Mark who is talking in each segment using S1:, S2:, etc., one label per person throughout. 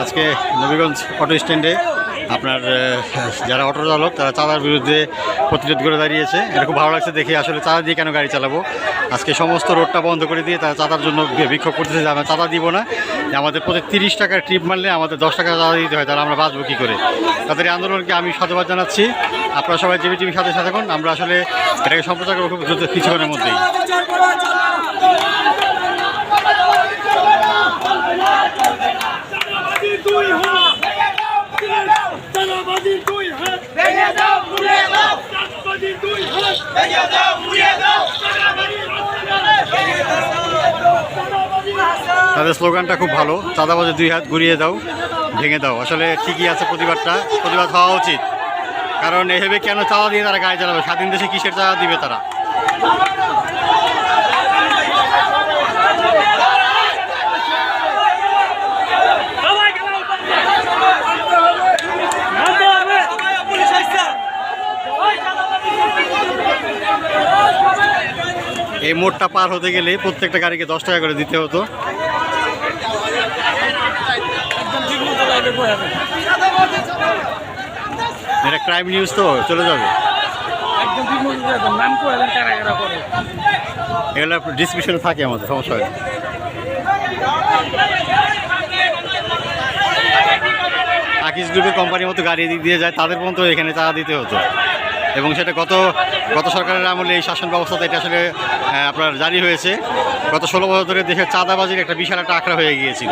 S1: আজকে নবীগঞ্জ অটো স্ট্যান্ডে আপনার যারা অটো চালক, তারা চাঁদার বিরুদ্ধে প্রতিরোধ করে দাঁড়িয়েছে। এটা খুব ভালো লাগছে দেখে আসলে চাঁদা দিয়ে কেন গাড়ি চালাবো? আজকে সমস্ত রোডটা বন্ধ করে দিয়ে তারা চাঁদার জন্য বিক্ষোভ করতেছে। যে আমরা চাঁদা দিব না। আমাদের প্রতি তিরিশ টাকার ট্রিপ মারলে আমাদের দশ টাকা চাঁদা দিতে হয়, তাহলে আমরা বাঁচবো কী করে? তাদের আন্দোলনকে আমি সাধুবাদ জানাচ্ছি। আপনারা সবাই জিবি টিভির সাথে সাথে আমরা আসলে এটাকে সম্প্রচার করব খুব কিছুক্ষণের মধ্যেই
S2: চাঁদাবাজি দুই হাত চাঁদাবাজি দুই হাত
S1: তাদের স্লোগানটা খুব ভালো, চাঁদাবাজে দুই হাত ঘুরিয়ে দাও, ভেঙে দাও। আসলে ঠিকই আছে প্রতিবাদটা, প্রতিবাদ হওয়া উচিত। কারণ এভাবে কেন চাঁদা দিয়ে তারা গাড়ি চালাবে? স্বাধীন দেশে কিসের চাওয়া দিবে তারা? এই মোড়টা পার হতে গেলে প্রত্যেকটা গাড়িকে দশ টাকা করে দিতে হতো। এটা ক্রাইম নিউজ তো, চলে যাবে। এগুলো ডিসক্রিপশনে থাকে আমাদের, সমস্যা হয়। আকিস গ্রুপের কোম্পানির মতো গাড়ি দিয়ে যায়, তাদের পর্যন্ত এখানে চাঁদা দিতে হতো। এবং সেটা গত গত সরকারের আমলে এই শাসন ব্যবস্থাতে এটা আসলে আপনার জারি হয়েছে। গত ষোলো বছর ধরে দেশের চাঁদাবাজির একটা বিশাল একটা আখড়া হয়ে গিয়েছিল।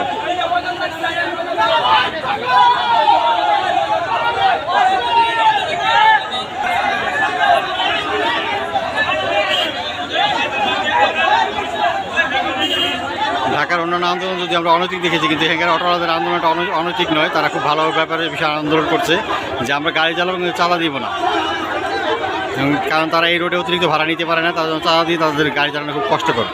S1: ঢাকার অন্যান্য আন্দোলন যদি আমরা অনৈতিক দেখেছি, কিন্তু এখানকার অটোওয়ালাদের আন্দোলনটা অনৈ- অনৈতিক নয়, তারা খুব ভালো ব্যাপারে বিশাল আন্দোলন করছে যে আমরা গাড়ি চালাবো কিন্তু চালা দিব না। কারণ তারা এই রোডে অতিরিক্ত ভাড়া নিতে পারে না তাদের তারা দিয়ে তাদের গাড়ি চালানো খুব কষ্টকর।